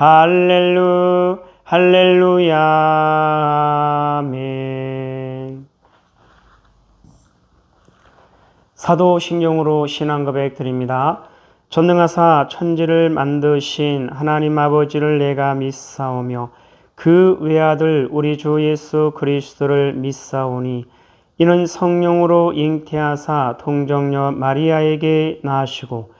할렐루 할렐루야 아멘 사도 신경으로 신앙 고백 드립니다. 전능하사 천지를 만드신 하나님 아버지를 내가 믿사오며 그 외아들 우리 주 예수 그리스도를 믿사오니 이는 성령으로 잉태하사 동정녀 마리아에게 낳으시고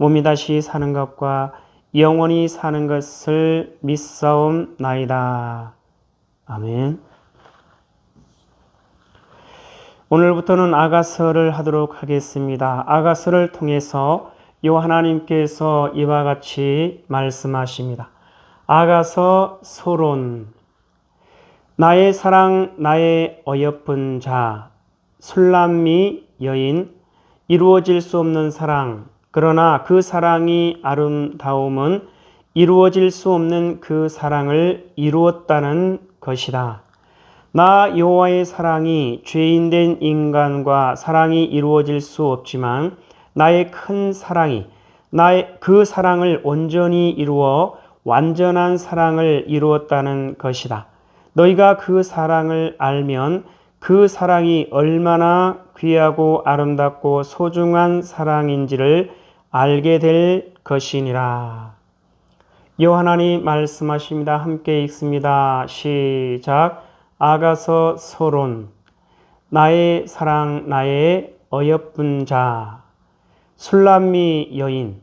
몸이 다시 사는 것과 영원히 사는 것을 믿사옵나이다. 아멘. 오늘부터는 아가서를 하도록 하겠습니다. 아가서를 통해서 요 하나님께서 이와 같이 말씀하십니다. 아가서 소론 나의 사랑 나의 어여쁜 자 술람미 여인 이루어질 수 없는 사랑 그러나 그 사랑이 아름다움은 이루어질 수 없는 그 사랑을 이루었다는 것이다. 나 여호와의 사랑이 죄인된 인간과 사랑이 이루어질 수 없지만 나의 큰 사랑이 나의 그 사랑을 온전히 이루어 완전한 사랑을 이루었다는 것이다. 너희가 그 사랑을 알면 그 사랑이 얼마나 귀하고 아름답고 소중한 사랑인지를 알게 될 것이니라. 요하나님 말씀하십니다. 함께 읽습니다. 시작. 아가서 소론. 나의 사랑, 나의 어여쁜 자. 술람미 여인.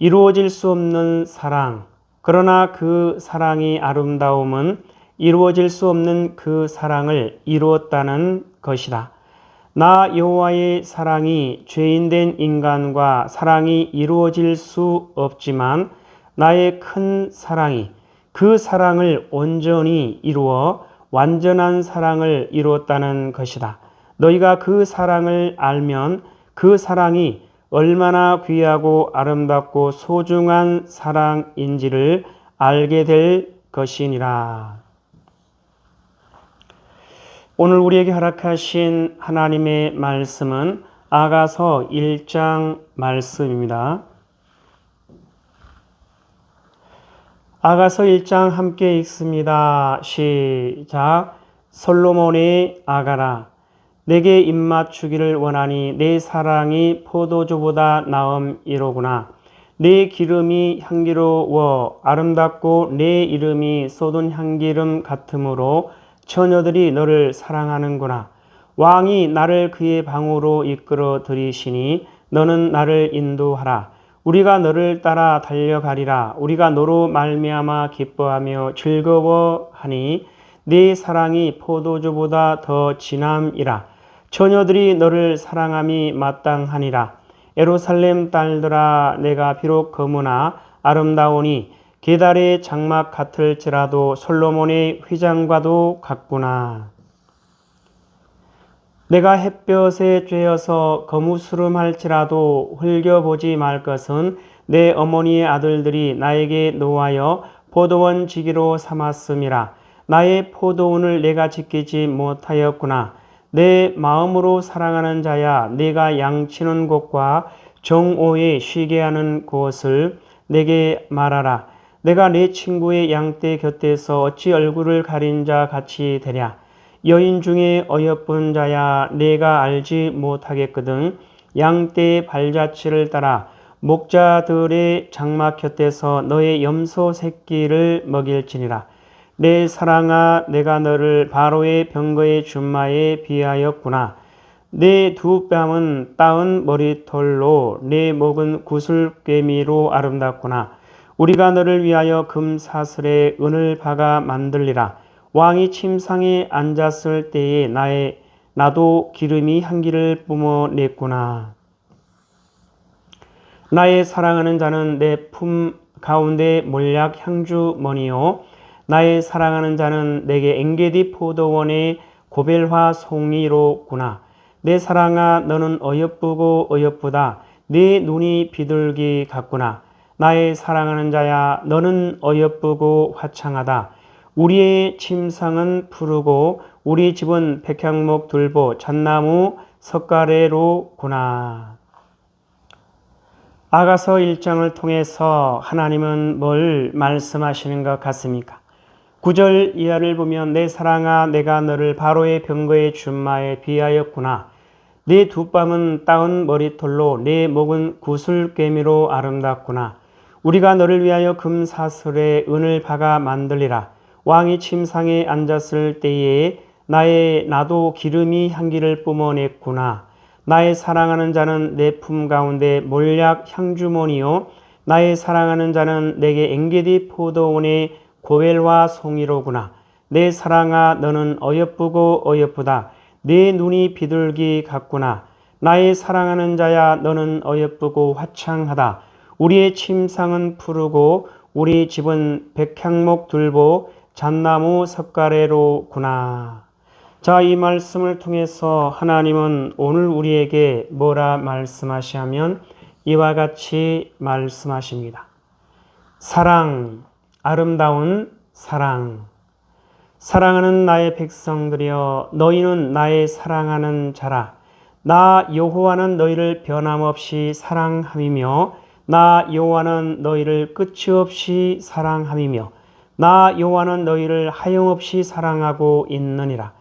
이루어질 수 없는 사랑. 그러나 그 사랑이 아름다움은 이루어질 수 없는 그 사랑을 이루었다는 것이다. 나 여호와의 사랑이 죄인된 인간과 사랑이 이루어질 수 없지만 나의 큰 사랑이 그 사랑을 온전히 이루어 완전한 사랑을 이루었다는 것이다. 너희가 그 사랑을 알면 그 사랑이 얼마나 귀하고 아름답고 소중한 사랑인지를 알게 될 것이니라. 오늘 우리에게 허락하신 하나님의 말씀은 아가서 1장 말씀입니다. 아가서 1장 함께 읽습니다. 시작. 솔로몬의 아가라. 내게 입맞추기를 원하니 내 사랑이 포도주보다 나음이로구나. 내 기름이 향기로워 아름답고 내 이름이 쏟은 향기름 같으므로 처녀들이 너를 사랑하는구나. 왕이 나를 그의 방으로 이끌어 들이시니 너는 나를 인도하라. 우리가 너를 따라 달려가리라. 우리가 너로 말미암아 기뻐하며 즐거워하니 네 사랑이 포도주보다 더 진함이라. 처녀들이 너를 사랑함이 마땅하니라. 에루살렘 딸들아 내가 비록 거무나 아름다우니 계달의 장막 같을지라도 솔로몬의 휘장과도 같구나. 내가 햇볕에 쬐어서 거무스름할지라도 흘겨보지 말 것은 내 어머니의 아들들이 나에게 노하여 포도원 지기로 삼았음이라. 나의 포도원을 내가 지키지 못하였구나. 내 마음으로 사랑하는 자야, 내가 양치는 곳과 정오에 쉬게 하는 곳을 내게 말하라. 내가 내 친구의 양떼 곁에서 어찌 얼굴을 가린 자 같이 되랴. 여인 중에 어여쁜 자야 내가 알지 못하겠거든 양떼의 발자취를 따라 목자들의 장막 곁에서 너의 염소 새끼를 먹일지니라. 내 사랑아 내가 너를 바로의 병거의 준마에 비하였구나. 내 두 뺨은 따은 머리털로 내 목은 구슬꿰미로 아름답구나 우리가 너를 위하여 금사슬에 은을 박아 만들리라 왕이 침상에 앉았을 때에 나의 나도 기름이 향기를 뿜어냈구나. 나의 사랑하는 자는 내 품 가운데 몰약 향주머니요. 나의 사랑하는 자는 내게 엥게디 포도원의 고벨화 송이로구나. 내 사랑아 너는 어여쁘고 어여쁘다. 네 눈이 비둘기 같구나. 나의 사랑하는 자야 너는 어여쁘고 화창하다. 우리의 침상은 푸르고 우리 집은 백향목 들보 잣나무 석가래로구나. 아가서 1장을 통해서 하나님은 뭘 말씀하시는 것 같습니까? 9절 이하를 보면 내 사랑아 내가 너를 바로의 병거의 준마에 비하였구나. 네 두 뺨은 따은 머리털로 네 목은 구슬꿰미로 아름답구나. 우리가 너를 위하여 금사슬에 은을 박아 만들리라. 왕이 침상에 앉았을 때에 나의 나도 기름이 향기를 뿜어냈구나. 나의 사랑하는 자는 내 품 가운데 몰약 향주머니요. 나의 사랑하는 자는 내게 엥게디 포도원의 고벨과 송이로구나. 내 사랑아 너는 어여쁘고 어여쁘다. 네 눈이 비둘기 같구나. 나의 사랑하는 자야 너는 어여쁘고 화창하다. 우리의 침상은 푸르고 우리 집은 백향목 들보 잣나무 석가래로구나. 자, 이 말씀을 통해서 하나님은 오늘 우리에게 뭐라 말씀하시하면 이와 같이 말씀하십니다. 사랑, 아름다운 사랑. 사랑하는 나의 백성들이여 너희는 나의 사랑하는 자라. 나 여호와는 너희를 변함없이 사랑함이며 나 여호와는 너희를 끝이 없이 사랑함이며 나 여호와는 너희를 하염없이 사랑하고 있느니라.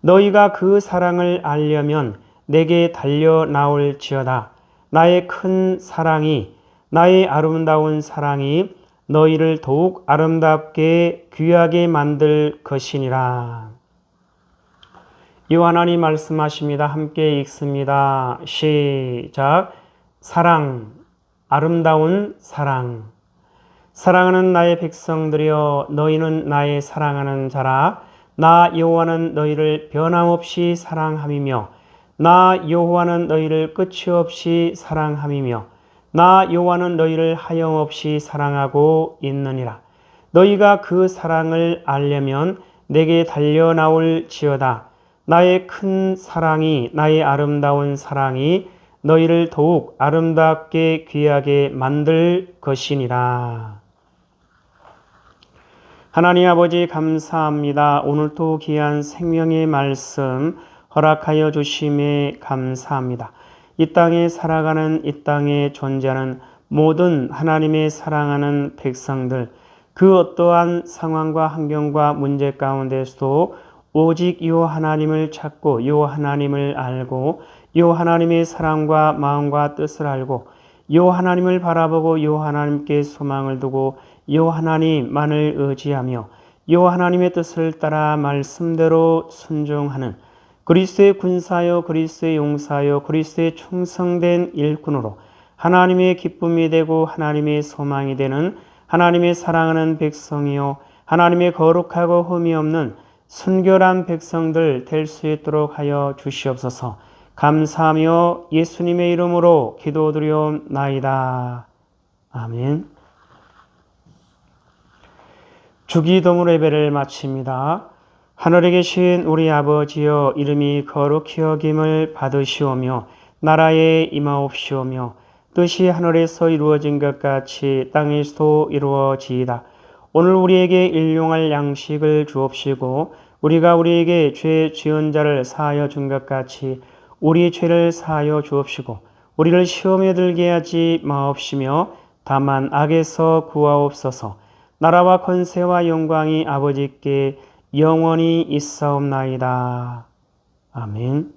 너희가 그 사랑을 알려면 내게 달려 나올지어다. 나의 큰 사랑이 나의 아름다운 사랑이 너희를 더욱 아름답게 귀하게 만들 것이니라. 요한하니 말씀하십니다. 함께 읽습니다. 시작. 사랑, 아름다운 사랑. 사랑하는 나의 백성들이여 너희는 나의 사랑하는 자라. 나 여호와는 너희를 변함없이 사랑함이며 나 여호와는 너희를 끝이 없이 사랑함이며 나 여호와는 너희를 하염없이 사랑하고 있느니라. 너희가 그 사랑을 알려면 내게 달려 나올지어다. 나의 큰 사랑이 나의 아름다운 사랑이 너희를 더욱 아름답게 귀하게 만들 것이니라. 하나님 아버지 감사합니다. 오늘도 귀한 생명의 말씀 허락하여 주심에 감사합니다. 이 땅에 살아가는 이 땅에 존재하는 모든 하나님의 사랑하는 백성들 그 어떠한 상황과 환경과 문제 가운데서도 오직 요 하나님을 찾고 요 하나님을 알고 요 하나님의 사랑과 마음과 뜻을 알고 요 하나님을 바라보고 요 하나님께 소망을 두고 요 하나님만을 의지하며 요 하나님의 뜻을 따라 말씀대로 순종하는 그리스도의 군사요 그리스도의 용사요 그리스도의 충성된 일꾼으로 하나님의 기쁨이 되고 하나님의 소망이 되는 하나님의 사랑하는 백성이요 하나님의 거룩하고 흠이 없는 순결한 백성들 될 수 있도록 하여 주시옵소서. 감사하며 예수님의 이름으로 기도드리옵나이다. 아멘. 주기도문 예배를 마칩니다. 하늘에 계신 우리 아버지여 이름이 거룩히 여김을 받으시오며 나라에 임하옵시오며 뜻이 하늘에서 이루어진 것 같이 땅에서도 이루어지이다. 오늘 우리에게 일용할 양식을 주옵시고 우리가 우리에게 죄 지은 자를 사하여 준 것 같이 우리 죄를 사하여 주옵시고 우리를 시험에 들게 하지 마옵시며 다만 악에서 구하옵소서 나라와 권세와 영광이 아버지께 영원히 있사옵나이다. 아멘.